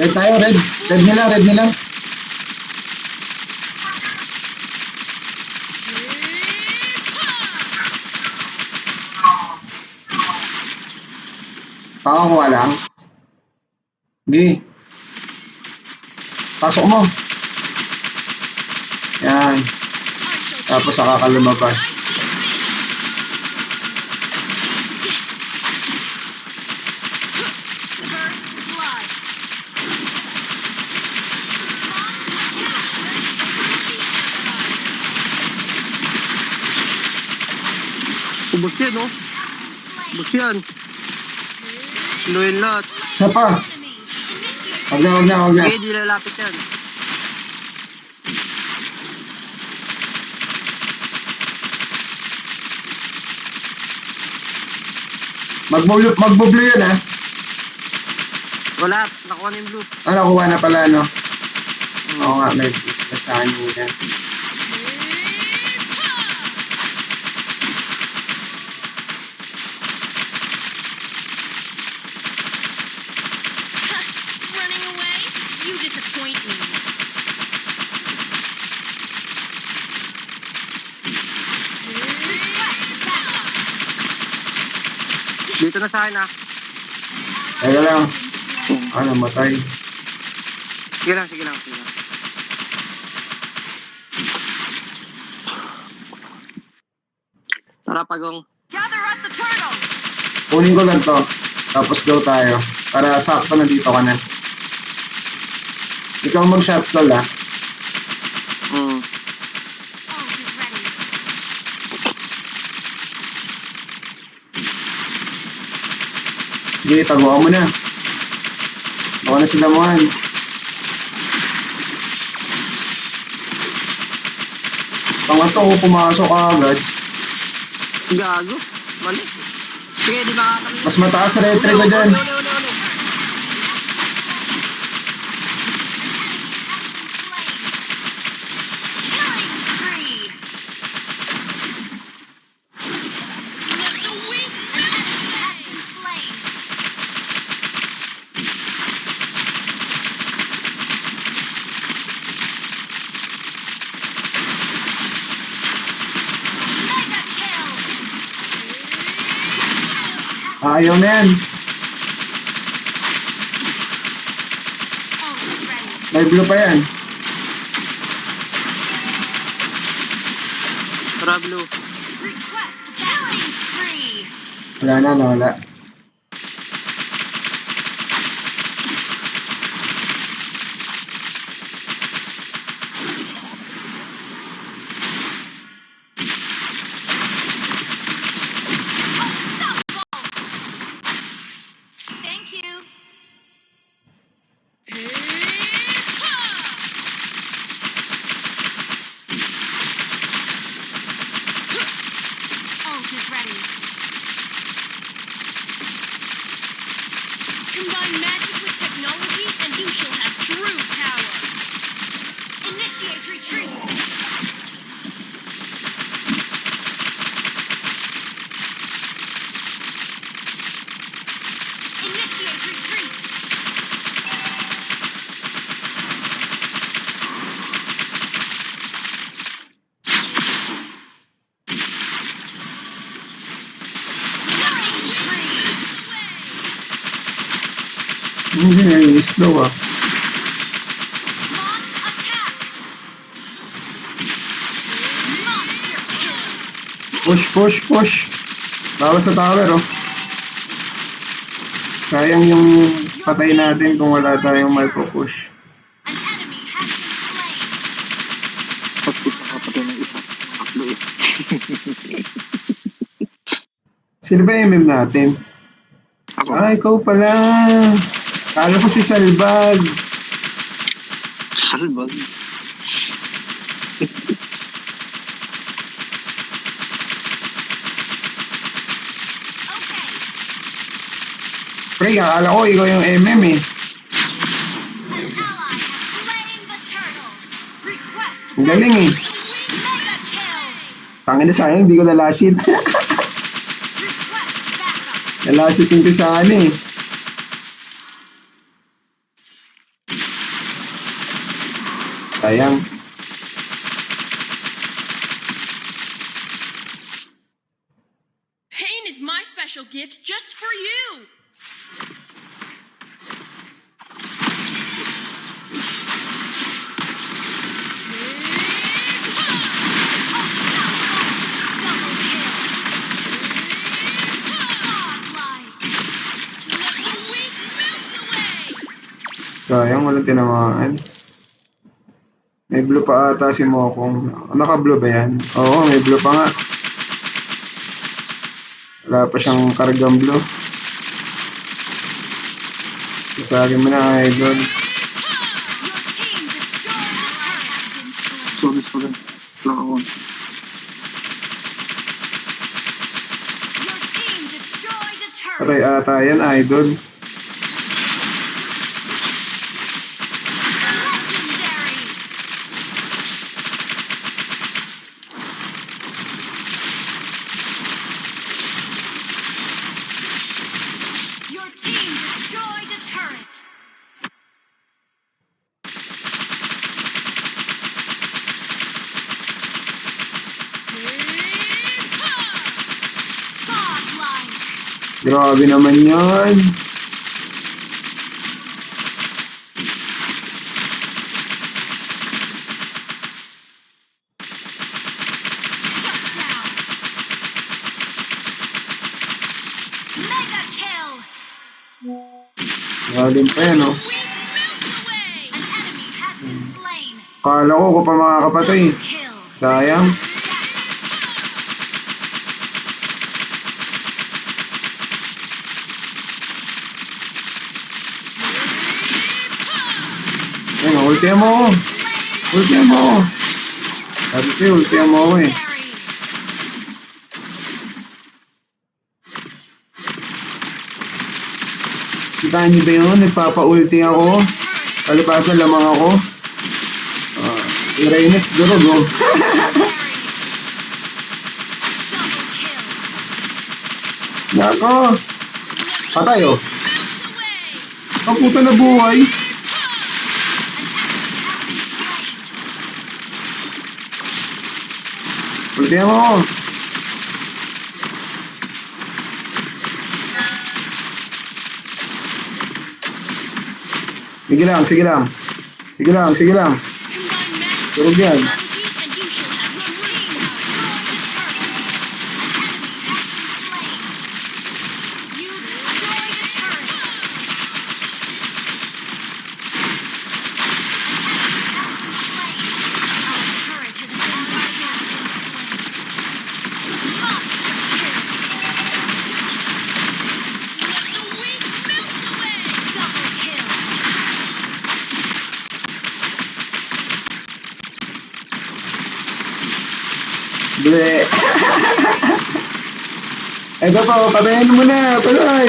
Red tayo, red. Red nila, red nila. Pakakuha lang. Sige. Pasok mo. Yan. Tapos saka ka lumabas. Ubus yan, no? Ubus yan. Loyal lahat. Isa pa. Huwag na, huwag na, huwag na. Sige, di lalapit yan. Magbublo, magbublo yun ha. Wala, nakuha na yung blue. Ah, nakuha na pala, no? Oo nga, may basahan mo yan. Running away? You disappoint me. Dito na sa akin, ah. Teka lang. Ah, namatay. Sige lang, sige lang, sige lang. Tara, pagong. Gather at the turtle. Kunin ko lang to. Tapos go tayo. Para sakto na dito ka na. Ikaw mag-shot call ha. Mm. Oh. Sige, taguan mo na. Baka na sila mo Pangato ko pumasok ka agad. Gago. Mali. Sige, di makakami. Mas mataas sa retry ko dyan. Uli, uli, uli, uli. Ayaw na yan. May blue pa yan. Tara, blue. Wala na, nawala. Не, не слова. Push, push, push. Dále se dále, no. Sayang yung patay natin kung wala tayong may push. An enemy has been slain. Pag isa ka pa ng isa. Taklo eh. Sino ba yung MM natin? Ako. Ah, ikaw pala. Kala ko si Salbag. Salbag. Pre, akala ko ikaw yung MM eh. Ang galing eh. Tangin na sayang, hindi ko nalasit. Backup. nalasitin ko sa ano eh. Sayang. Pain is my special gift just for you. Sayang, walang tinamaan. May blue pa ata si Mokong. Naka-blue ba yan? Oo, may blue pa nga. Wala pa siyang kargang blue. Sasagin mo na, idol. Sorry, sorry. Wala ako. Patay ata yan, idol. Grabe naman yan. Galing pa yan, oh. Kala ko ko pa makakapatay. Sayang. Ulti mo. Ulti mo. Sabi ko, mo ako eh. Kita niyo ba yun? Nagpapa-ulti ako. Palipasan lamang ako. Ah, Iraines durog oh. Nako. Patay oh. Ang puta na buhay. Ulti mo. Sige lang, sige lang. Sige lang, sige lang. Durog yan. Ble. Ito pa, patayin mo na. Patay.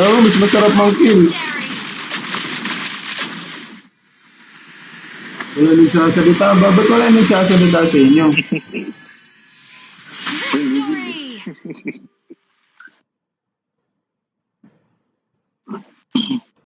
Oo, mas masarap mang kill. Wala nagsasalita ba? Ba't wala nagsasalita sa inyo?